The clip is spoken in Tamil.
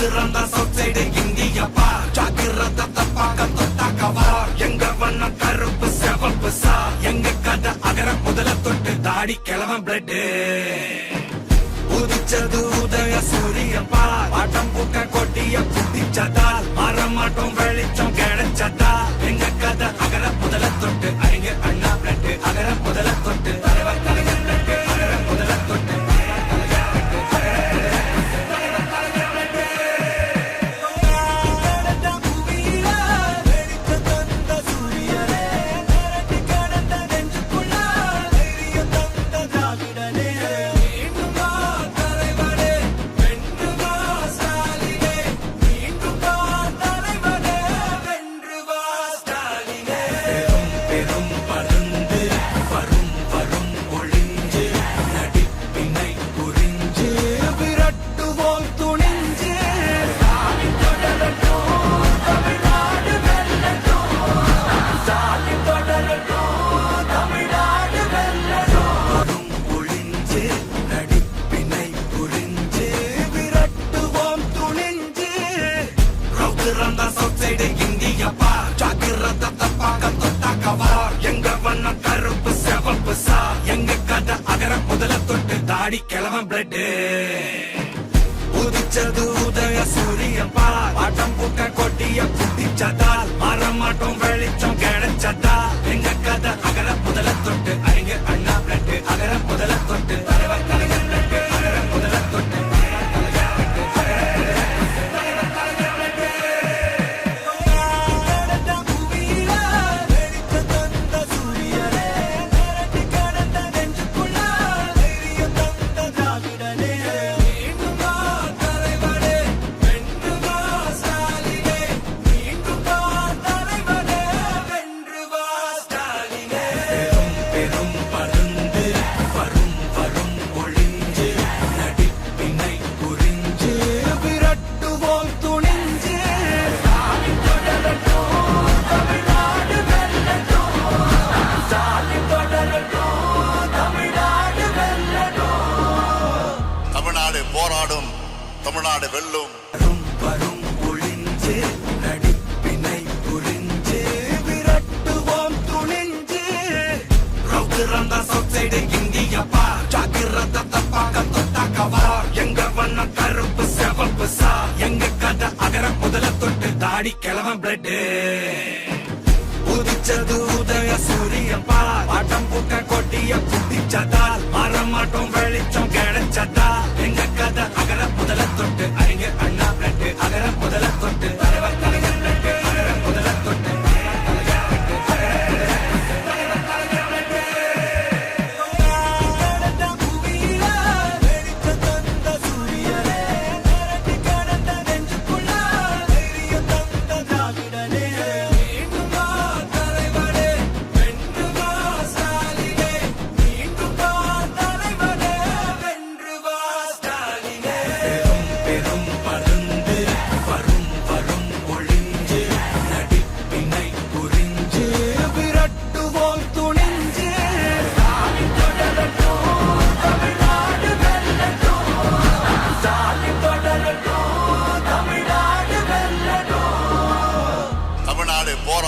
பிறந்த சொசைடு இந்திய பார் ஜாக்கிரதத்தை பார்க்க தொட்டாக்க வார் எங்க வண்ணம் கருப்பு செவப்பு சா எங்க கதை அகர முதல தொட்டு தாடி கிளவன் பிளட் உதிச்சது உதய சூரிய பார் பட்டம் ரவுத்திரந்த சவுசைடு இந்திய பார். ஜாக்கிரத தப்பாக தொட்டாக்கவா எங்க வண்ண கருப்பு செவப்பு சா எங்க கதை அகர முதல தொட்டு தாடி கிழவன் பிளட்டு உதிச்சது உதய சூரியன் தமிழ்நாடு வெல்லும். வரும் வரும் ஒளிஞ்சு நடிப்பினை புரிஞ்சு விரட்டுவோம் துணிஞ்சு. ரவுத்திரந்த சவுசைடு இந்திய பார் ஜாக்கிரத தப்பாக தொட்டாக்கவா எங்க வண்ண கருப்பு செவப்பு சா. எங்க கதை அகர முதல தொட்டு தாடி கிழவன் பிளட் உதிச்சது உதய சூரியன் பார் ஆட்டம் பூக்க கொட்டிய புத்திச்சதால் மாறமாட்டோம் வெளிச்சம் கிடைச்சதா? எங்க கதை அகர முதல தொட்டு அறிஞர் அண்ணா பிளட் அகர முதல தொட்டு.